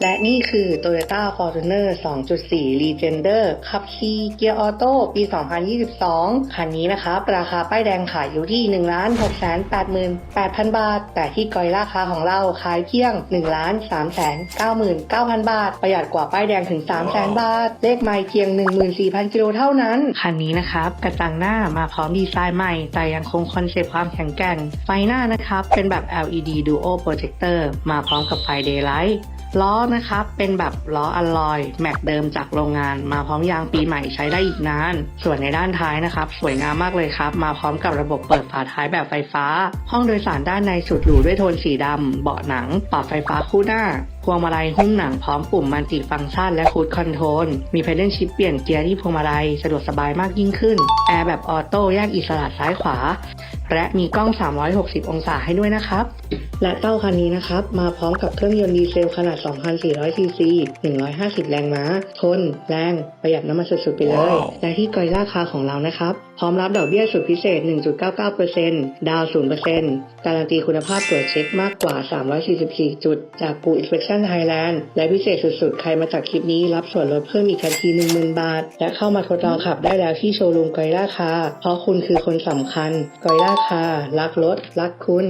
และนี่คือ Toyota Fortuner 2.4 Legender ขับขี่เกียร์ออโต้ปี 2022 คันนี้นะครับ ราคาป้ายแดงขายอยู่ที่ 1 6 8 8 0 0 0 บาท แต่ที่กอยราคาของเราขายเพียง 1 3 9 9 0 0 0บาท ประหยัดกว่าป้ายแดงถึง3 0 0 0 0 0 บาท เลขไม่เพียง 14,000 กิโลเท่านั้น คันนี้นะครับ กระจังหน้ามาพร้อมดีไซน์ใหม่ แต่ยังคงคอนเซปต์ความแข็งแกร่ง ไฟหน้านะครับ เป็นแบบ LED Duo Projector มาพร้อมกับไฟ Daylight ล้อนะครับเป็นแบบล้ออลลอยแม็กเดิมจากโรงงาน มาพร้อมยางปีใหม่ใช้ได้อีกนาน ส่วนในด้านท้ายนะครับ สวยงามมากเลยครับ มาพร้อมกับระบบเปิดฝาท้ายแบบไฟฟ้า ห้องโดยสารด้านในสุดหรูด้วยโทนสีดำเบาะหนังปรับไฟฟ้าคู่หน้าพวงมาลัยหุ้มหนังพร้อมปุ่มมัลติฟังก์ชันและคูดคอนโทรลมีเพดเดิลชิปเปลี่ยนเกียร์ที่พวงมาลัยสะดวกสบายมากยิ่งขึ้น แอร์แบบออโต้แยกอิสระซ้ายขวา และมีกล้อง 360 องศาให้ด้วยนะครับ และเต้าคันนี้นะครับ มาพร้อมกับเครื่องยนต์ดีเซลขนาด 2,400 ซีซี 150 แรงม้า ทน แรง ประหยัดน้ำมันสุดๆไปเลยและที่กอยราคาของเรานะครับ พร้อมรับดอกเบี้ยสุดพิเศษ 1.99%ดาวน์0%การันตีคุณภาพตรวจเช็คมากกว่า 344 จุด จากกู Inspection Thailand และพิเศษสุดๆ ใครมาจากคลิปนี้รับส่วนลดเพิ่มอีกทันที 10,000 บาท และเข้ามาทดลองขับได้แล้วที่โชว์รูมกอยราคาเพราะคุณคือคนสำคัญกอยราคา รักรถ รักคุณ